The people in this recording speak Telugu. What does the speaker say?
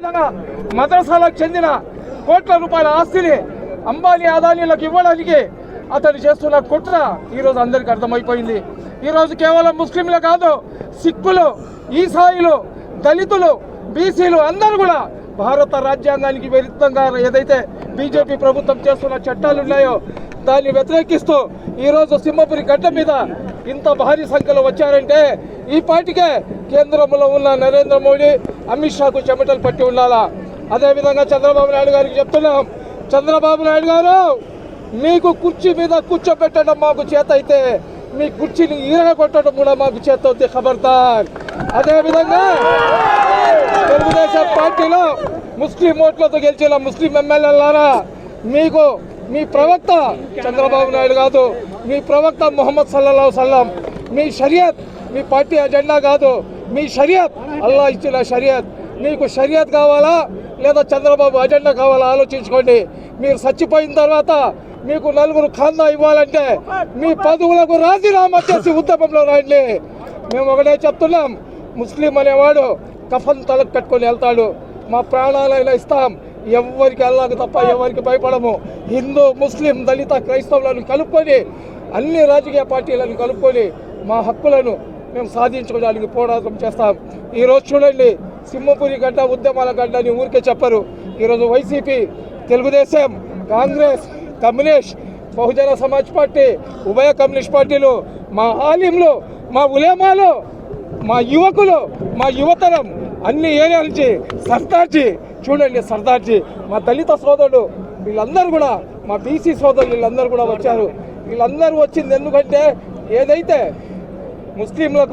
విధంగా మద్రసాలకు చెందిన కోట్ల రూపాయల ఆస్తిని అంబానీ అదానీలకు ఇవ్వడానికి అతను చేస్తున్న కుట్ర ఈరోజు అందరికీ అర్థమైపోయింది. ఈరోజు కేవలం ముస్లింలు కాదు సిక్కులు ఈసాయిలు దళితులు బీసీలు అందరూ కూడా భారత రాజ్యాంగానికి విరుద్ధంగా ఏదైతే బీజేపీ ప్రభుత్వం చేస్తున్న చట్టాలు ఉన్నాయో దాన్ని వ్యతిరేకిస్తూ ఈరోజు సింహపురి గడ్డ మీద ఇంత భారీ సంఖ్యలో వచ్చారంటే ఈ పార్టీకే కేంద్రంలో ఉన్న నరేంద్ర మోడీ అమిత్ షాకు చెమటలు పట్టి ఉండాలా? అదేవిధంగా చంద్రబాబు నాయుడు గారికి చెప్తున్నాం. చంద్రబాబు నాయుడు గారు మీకు కుర్చీ మీద కూర్చోబెట్టడం మాకు చేత అయితే మీ కుర్చీని ఈరగ కొట్టడం కూడా మాకు చేత అవుతుంది ఖబర్దార్. అదేవిధంగా తెలుగుదేశం పార్టీలో ముస్లిం ఓట్లతో గెలిచిన ముస్లిం ఎమ్మెల్యేలారా మీకు మీ ప్రవక్త చంద్రబాబు నాయుడు కాదు. మీ ప్రవక్త మొహమ్మద్ సల్లా సల్లం మీ షరియత్ మీ పార్టీ అజెండా కాదు మీ షరియత్ అల్లా ఇచ్చిన షరియత్. మీకు షరియత్ కావాలా లేదా చంద్రబాబు అజెండా కావాలా ఆలోచించుకోండి. మీరు చచ్చిపోయిన తర్వాత మీకు నలుగురు ఖాందా ఇవ్వాలంటే మీ పదవులకు రాజీనామా చేసి ఉద్యమంలో రాయండి. మేము ఒకటే చెప్తున్నాం ముస్లిం అనేవాడు కఫన్ తలకు పెట్టుకొని వెళ్తాడు. మా ప్రాణాలైనా ఇస్తాం. ఎవరికి అల్లాకు తప్ప ఎవరికి భయపడము. హిందూ ముస్లిం దళిత క్రైస్తవులను కలుపుకొని అన్ని రాజకీయ పార్టీలను కలుపుకొని మా హక్కులను మేము సాధించుకోవడానికి పోరాటం చేస్తాం. ఈరోజు చూడండి సింహపురి గడ్డ ఉద్యమాల గడ్డ అని ఊరికే చెప్పరు. ఈరోజు YCP Telugu Desam Congress communist Bahujan Samaj party ఉభయ కమ్యూనిస్ట్ పార్టీలు మా ఆలింలు మా ఉలేమాలు మా యువకులు మా యువతరం అన్ని ఏరియా నుంచి సర్దార్జీ చూడండి సర్దార్జీ మా దళిత సోదరుడు వీళ్ళందరూ కూడా మా బీసీ సోదరులు వీళ్ళందరూ కూడా వచ్చారు. వీళ్ళందరూ వచ్చింది ఎందుకంటే ఏదైతే ముస్లింలకు